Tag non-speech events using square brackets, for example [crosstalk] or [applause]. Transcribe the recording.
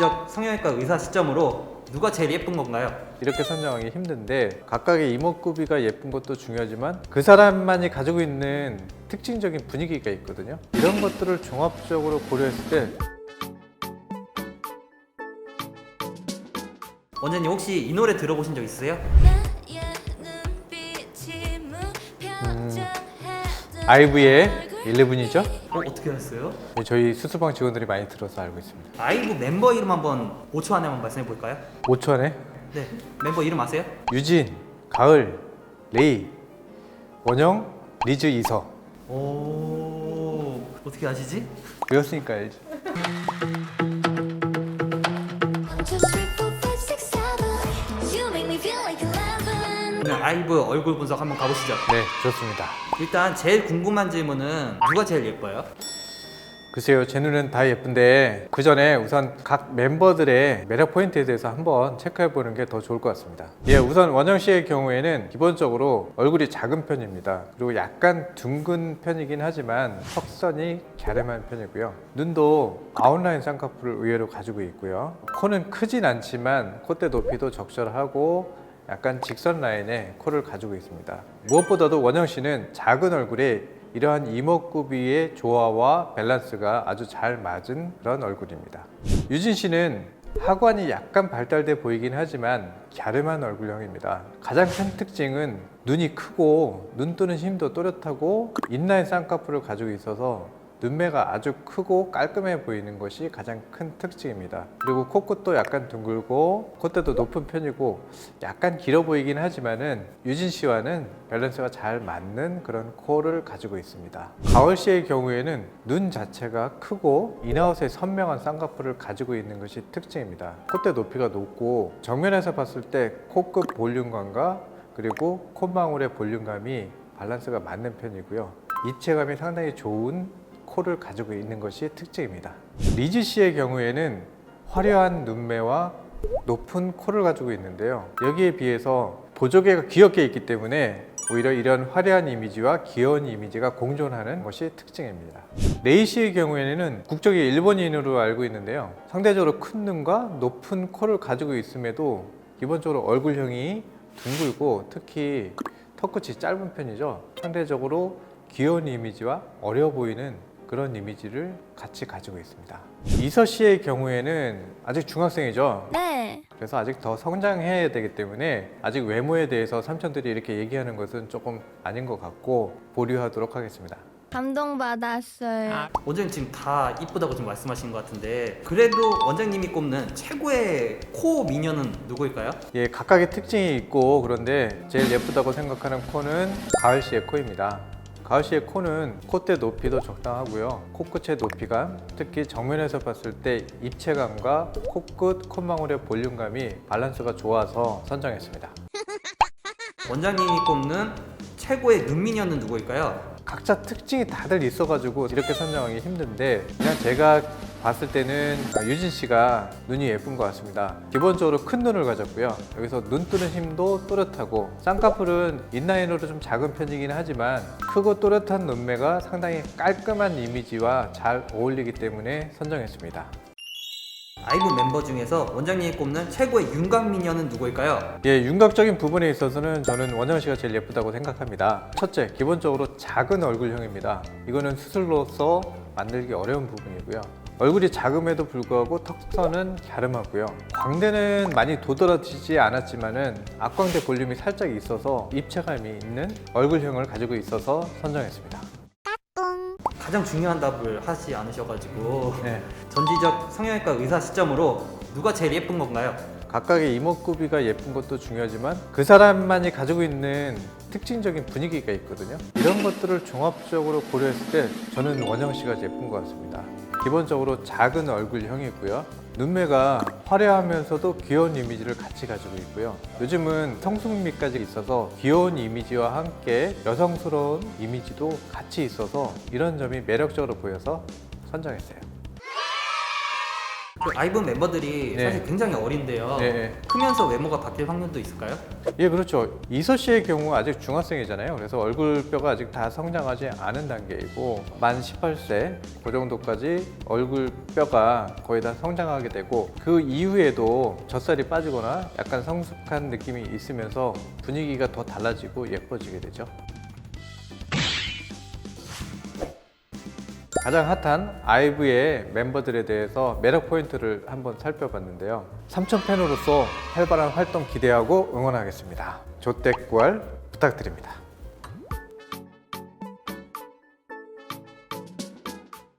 전지적 성형외과 의사 시점으로 누가 제일 예쁜 건가요? 이렇게 선정하기 힘든데 각각의 이목구비가 예쁜 것도 중요하지만 그 사람만이 가지고 있는 특징적인 분위기가 있거든요. 이런 것들을 종합적으로 고려했을 때 원장님 혹시 이 노래 들어보신 적 있으세요? 무표정해 아이브의 11이죠. 어, 어떻게 아셨어요? 저희 수수방 직원들이 많이 들어서 알고 있습니다. 아이브 멤버 이름 한번 5초 안에 한번 말씀해 볼까요? 5초 안에 네, 멤버 이름 아세요? 유진, 가을, 레이, 원영, 리즈, 이서 오, 어떻게 아시지? 배웠으니까 알지. [laughs] 아이브 얼굴 분석 한번 가보시죠. 네, 좋습니다. 일단 제일 궁금한 질문은 누가 제일 예뻐요? 글쎄요, 제 눈은 다 예쁜데 그 전에 우선 각 멤버들의 매력 포인트에 대해서 한번 체크해 보는 게 더 좋을 것 같습니다. 예, 우선 원영 씨의 경우에는 기본적으로 얼굴이 작은 편입니다. 그리고 약간 둥근 편이긴 하지만 턱선이 갸름한 편이고요. 눈도 아웃라인 쌍꺼풀을 의외로 가지고 있고요. 코는 크진 않지만 콧대 높이도 적절하고 약간 직선 라인의 코를 가지고 있습니다. 무엇보다도 원영 씨는 작은 얼굴에 이러한 이목구비의 조화와 밸런스가 아주 잘 맞은 그런 얼굴입니다. 유진 씨는 하관이 약간 발달돼 보이긴 하지만 갸름한 얼굴형입니다. 가장 큰 특징은 눈이 크고 눈 뜨는 힘도 또렷하고 인라인 쌍꺼풀을 가지고 있어서 눈매가 아주 크고 깔끔해 보이는 것이 가장 큰 특징입니다. 그리고 코끝도 약간 둥글고 콧대도 높은 편이고 약간 길어 보이긴 하지만은 유진 씨와는 밸런스가 잘 맞는 그런 코를 가지고 있습니다. 가을 씨의 경우에는 눈 자체가 크고 인아웃의 선명한 쌍꺼풀을 가지고 있는 것이 특징입니다. 콧대 높이가 높고 정면에서 봤을 때 코끝 볼륨감과 그리고 콧망울의 볼륨감이 밸런스가 맞는 편이고요. 입체감이 상당히 좋은 코를 가지고 있는 것이 특징입니다. 리즈 씨의 경우에는 화려한 눈매와 높은 코를 가지고 있는데요. 여기에 비해서 보조개가 귀엽게 있기 때문에 오히려 이런 화려한 이미지와 귀여운 이미지가 공존하는 것이 특징입니다. 레이 씨의 경우에는 국적이 일본인으로 알고 있는데요. 상대적으로 큰 눈과 높은 코를 가지고 있음에도 기본적으로 얼굴형이 둥글고 특히 턱끝이 짧은 편이죠. 상대적으로 귀여운 이미지와 어려 보이는 그런 이미지를 같이 가지고 있습니다. 이서 씨의 경우에는 아직 중학생이죠. 네. 그래서 아직 더 성장해야 되기 때문에 아직 외모에 대해서 삼촌들이 이렇게 얘기하는 것은 조금 아닌 것 같고 보류하도록 하겠습니다. 감동받았어요. 원장님 지금 다 이쁘다고 지금 말씀하신 것 같은데 그래도 원장님이 꼽는 최고의 코 미녀는 누구일까요? 예, 각각의 특징이 있고 그런데 제일 예쁘다고 생각하는 코는 가을 씨의 코입니다. 가을 씨의 코는 콧대 높이도 적당하고요. 코끝의 높이감, 특히 정면에서 봤을 때 입체감과 코끝, 콧망울의 볼륨감이 밸런스가 좋아서 선정했습니다. 원장님이 꼽는 최고의 눈미녀는 누구일까요? 각자 특징이 다들 있어가지고 이렇게 선정하기 힘든데 그냥 제가 봤을 때는 유진 씨가 눈이 예쁜 것 같습니다. 기본적으로 큰 눈을 가졌고요. 여기서 눈 뜨는 힘도 또렷하고 쌍꺼풀은 인라인으로 좀 작은 편이긴 하지만 크고 또렷한 눈매가 상당히 깔끔한 이미지와 잘 어울리기 때문에 선정했습니다. 아이브 멤버 중에서 원장님이 꼽는 최고의 윤곽 미녀는 누구일까요? 예, 윤곽적인 부분에 있어서는 저는 원영 씨가 제일 예쁘다고 생각합니다. 첫째, 기본적으로 작은 얼굴형입니다. 이거는 수술로서 만들기 어려운 부분이고요. 얼굴이 작음에도 불구하고 턱선은 갸름하고요. 광대는 많이 도드라지지 않았지만은 앞광대 볼륨이 살짝 있어서 입체감이 있는 얼굴형을 가지고 있어서 선정했습니다. 가장 중요한 답을 하지 않으셔가지고 네. [laughs] 전지적 성형외과 의사 시점으로 누가 제일 예쁜 건가요? 각각의 이목구비가 예쁜 것도 중요하지만 그 사람만이 가지고 있는 특징적인 분위기가 있거든요. 이런 것들을 종합적으로 고려했을 때 저는 원영 씨가 예쁜 것 같습니다. 기본적으로 작은 얼굴형이고요. 눈매가 화려하면서도 귀여운 이미지를 같이 가지고 있고요. 요즘은 성숙미까지 있어서 귀여운 이미지와 함께 여성스러운 이미지도 같이 있어서 이런 점이 매력적으로 보여서 선정했어요. 그 아이브 멤버들이 네. 사실 굉장히 어린데요. 네, 네. 크면서 외모가 바뀔 확률도 있을까요? 예, 그렇죠. 이서 씨의 경우 아직 중학생이잖아요. 그래서 얼굴뼈가 아직 다 성장하지 않은 단계이고 만 18세 그 정도까지 얼굴뼈가 거의 다 성장하게 되고 그 이후에도 젖살이 빠지거나 약간 성숙한 느낌이 있으면서 분위기가 더 달라지고 예뻐지게 되죠. 가장 핫한 아이브의 멤버들에 대해서 매력 포인트를 한번 살펴봤는데요. 삼천 팬으로서 활발한 활동 기대하고 응원하겠습니다. 조댓구알 부탁드립니다.